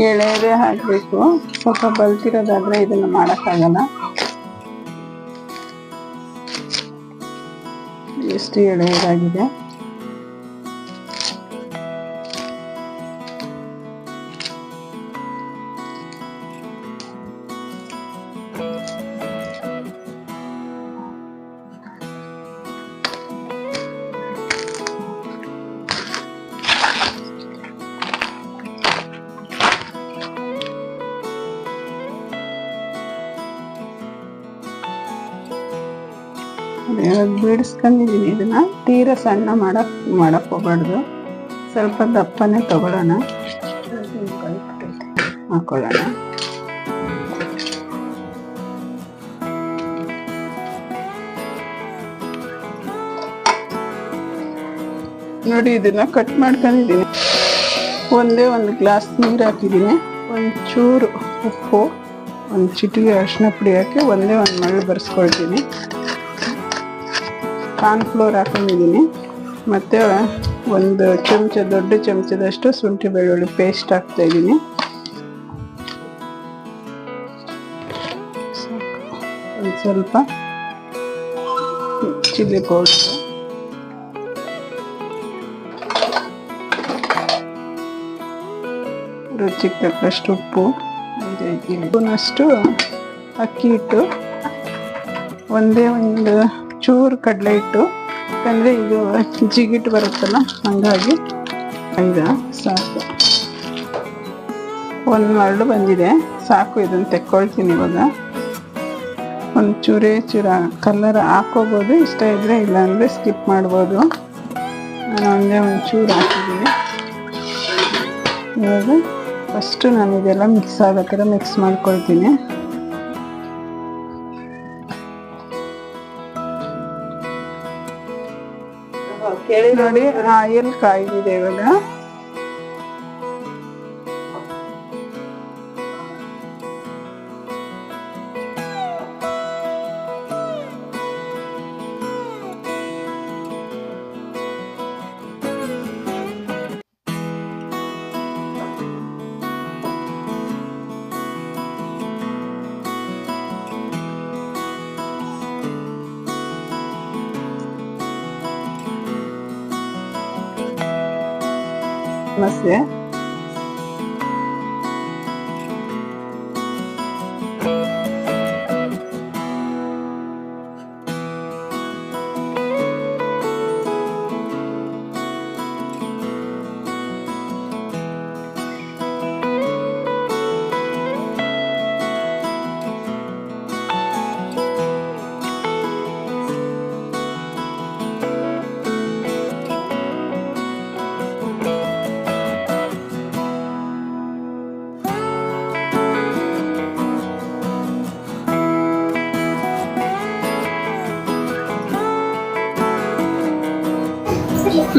ಎಳೆದೇ ಹಾಕಬೇಕು. ಸ್ವಲ್ಪ ಬಲ್ತಿರೋದಾದ್ರೆ ಇದನ್ನ ಮಾಡೋಕ್ಕಾಗಲ್ಲ. ಎಷ್ಟು ಎಳೆಯದಾಗಿದೆ? ಬಿಡಿಸ್ಕೊಂಡಿದ್ದೀನಿ ಇದನ್ನು ತೀರಾ ಸಣ್ಣ ಮಾಡಕ್ ಮಾಡಕ್ಕೆ ಹೋಗ್ಬಾರ್ದು. ಸ್ವಲ್ಪ ದಪ್ಪನೇ ತಗೊಳ್ಳೋಣ. ಹಾಕೊಳ್ಳೋಣ. ನೋಡಿ, ಇದನ್ನ ಕಟ್ ಮಾಡ್ಕೊಂಡಿದ್ದೀನಿ ಒಂದೇ ಒಂದು ಗ್ಲಾಸ್ ನೀರು ಹಾಕಿದ್ದೀನಿ ಒಂಚೂರು ಉಪ್ಪು, ಒಂದು ಚಿಟಿಗೆ ಅರಿಶಿನ ಪುಡಿ ಹಾಕಿ ಒಂದೇ ಒಂದು ಮಳೆ ಬರ್ಸ್ಕೊಳ್ತೀನಿ. ಕಾರ್ನ್ಫ್ಲೋರ್ ಹಾಕೊಂಡಿದ್ದೀನಿ. ಮತ್ತು ಒಂದು ಚಮಚ, ದೊಡ್ಡ ಚಮಚದಷ್ಟು ಶುಂಠಿ ಬೆಳ್ಳುಳ್ಳಿ ಪೇಸ್ಟ್ ಹಾಕ್ತಾ ಇದ್ದೀನಿ. ಒಂದು ಸ್ವಲ್ಪ ಚಿಲ್ಲಿ ಪೌಡರ್ ರುಚಿಗೆ ತಕ್ಕಷ್ಟು ಉಪ್ಪು. ಸ್ಪೂನಷ್ಟು ಅಕ್ಕಿ ಹಿಟ್ಟು. ಒಂದೇ ಒಂದು ಚೂರು ಕಡಲೆ ಹಿಟ್ಟು. ಯಾಕಂದರೆ ಇದು ಜಿಗಿಟ್ಟು ಬರುತ್ತಲ್ಲ, ಹಂಗಾಗಿ ಇದು ಸಾಕು. ಒಂದು ಮರಳು ಬಂದಿದೆ, ಸಾಕು ಇದನ್ನು ತೆಕ್ಕೊಳ್ತೀನಿ ಇವಾಗ. ಒಂದು ಚೂರೇ ಚೂರ ಕಲರ್ ಹಾಕೋಬೋದು, ಇಷ್ಟ ಇದ್ದರೆ ಇಲ್ಲಾಂದರೆ ಸ್ಕಿಪ್ ಮಾಡ್ಬೋದು. ನಾನು ಒಂದೇ ಒಂದು ಚೂರು ಹಾಕಿದ್ದೀನಿ. ಇವಾಗ ಫಸ್ಟು ನಾನು ಇದೆಲ್ಲ ಮಿಕ್ಸ್ ಆಗೋ ಮಿಕ್ಸ್ ಮಾಡ್ಕೊಳ್ತೀನಿ. ನೋಡಿ ಆಯಿಲ್ ಕಾಯ್ದಿದೆ ಇವಾಗ ಸಮಸ್ಯೆ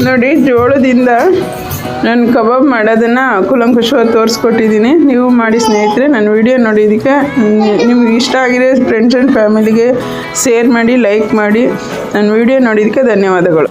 ನೋಡಿ, ಜೋಳದಿಂದ ನಾನು ಕಬಾಬ್ ಮಾಡೋದನ್ನು ಕುಲಂಕುಷವಾಗಿ ತೋರಿಸ್ಕೊಟ್ಟಿದ್ದೀನಿ. ನೀವು ಮಾಡಿ ಸ್ನೇಹಿತರೆ ನನ್ನ ವಿಡಿಯೋ ನೋಡಿದ್ದಕ್ಕೆ ನಿಮ್ಗೆ ಇಷ್ಟ ಆಗಿದೆ ಫ್ರೆಂಡ್ಸ್ ಆ್ಯಂಡ್ ಫ್ಯಾಮಿಲಿಗೆ ಶೇರ್ ಮಾಡಿ ಲೈಕ್ ಮಾಡಿ ನನ್ನ ವಿಡಿಯೋ ನೋಡಿದ್ದಕ್ಕೆ ಧನ್ಯವಾದಗಳು.